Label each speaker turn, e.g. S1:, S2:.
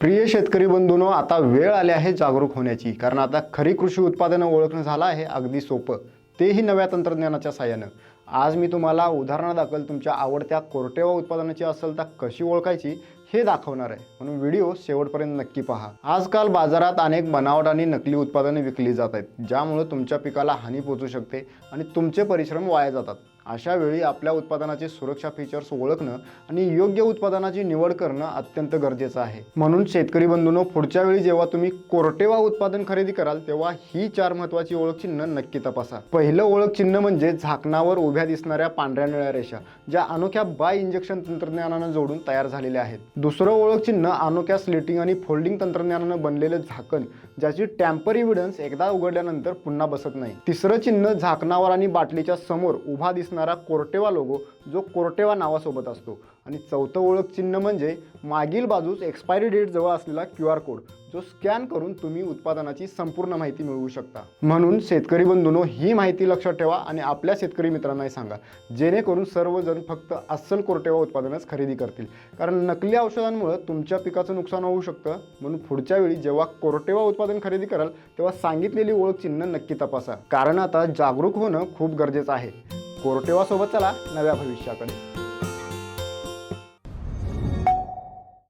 S1: प्रिय शेतकरी बंधूंनो आता वेळ आली आहे जागरूक होण्याची. कारण आता खरी कृषी उत्पादनं ओळखणं झालं आहे अगदी सोपं. तेही नव्या तंत्रज्ञानाच्या साहाय्यानं आज मी तुम्हाला उदाहरणादाखल तुमच्या आवडत्या कोरटेवा उत्पादनाची असेल तर कशी ओळखायची हे दाखवणार आहे. म्हणून व्हिडिओ शेवटपर्यंत नक्की पहा. आजकाल बाजारात अनेक बनावट आणि नकली उत्पादने विकली जात आहेत ज्यामुळे तुमच्या पिकाला हानी पोचू शकते आणि तुमचे परिश्रम वाया जातात. अशा वेळी आपल्या उत्पादनाचे सुरक्षा फीचर्स ओळखणं आणि योग्य उत्पादनाची निवड करणं अत्यंत गरजेचं आहे. म्हणून शेतकरी बंधूंनो पुढच्या वेळी जेव्हा तुम्ही कोरटेवा उत्पादन खरेदी कराल तेव्हा ही चार महत्वाची ओळख चिन्ह नक्की तपासा. पहिलं ओळख चिन्ह म्हणजे झाकणावर उभ्या दिसणाऱ्या पांढऱ्या निळ्या रेषा ज्या अनोख्या बाय इंजेक्शन तंत्रज्ञानानं जोडून तयार झालेल्या आहेत. दुसरं ओळख चिन्ह अनोख्या स्लिटिंग आणि फोल्डिंग तंत्रज्ञानानं बनलेलं झाकण ज्याची टॅम्पर इव्हिडन्स एकदा उघडल्यानंतर पुन्हा बसत नाही. तिसरं चिन्ह झाकणावर आणि बाटलीच्या समोर उभा दिसणारा कोर्टेवा लोगो जो कोर्टेवा नावासोबत असतो. आणि चौथं ओळख चिन्ह म्हणजे मागील बाजूस एक्सपायरी डेट जवळ असलेला क्यू आर कोड जो स्कॅन करून तुम्ही उत्पादनाची संपूर्ण माहिती मिळवू शकता. म्हणून शेतकरी बंधूनो ही माहिती लक्षात ठेवा आणि आपल्या शेतकरी मित्रांनाही सांगा जेणेकरून सर्वजण फक्त अस्सल कोरटेवा उत्पादनच खरेदी करतील. कारण नकली औषधांमुळे तुमच्या पिकाचं नुकसान होऊ शकतं. म्हणून पुढच्या वेळी जेव्हा कोरटेवा उत्पादन खरेदी कराल तेव्हा सांगितलेली ओळख चिन्ह नक्की तपासा. कारण आता जागरूक होणं खूप गरजेचं आहे. कोरटेवासोबत चला नव्या भविष्याकडे.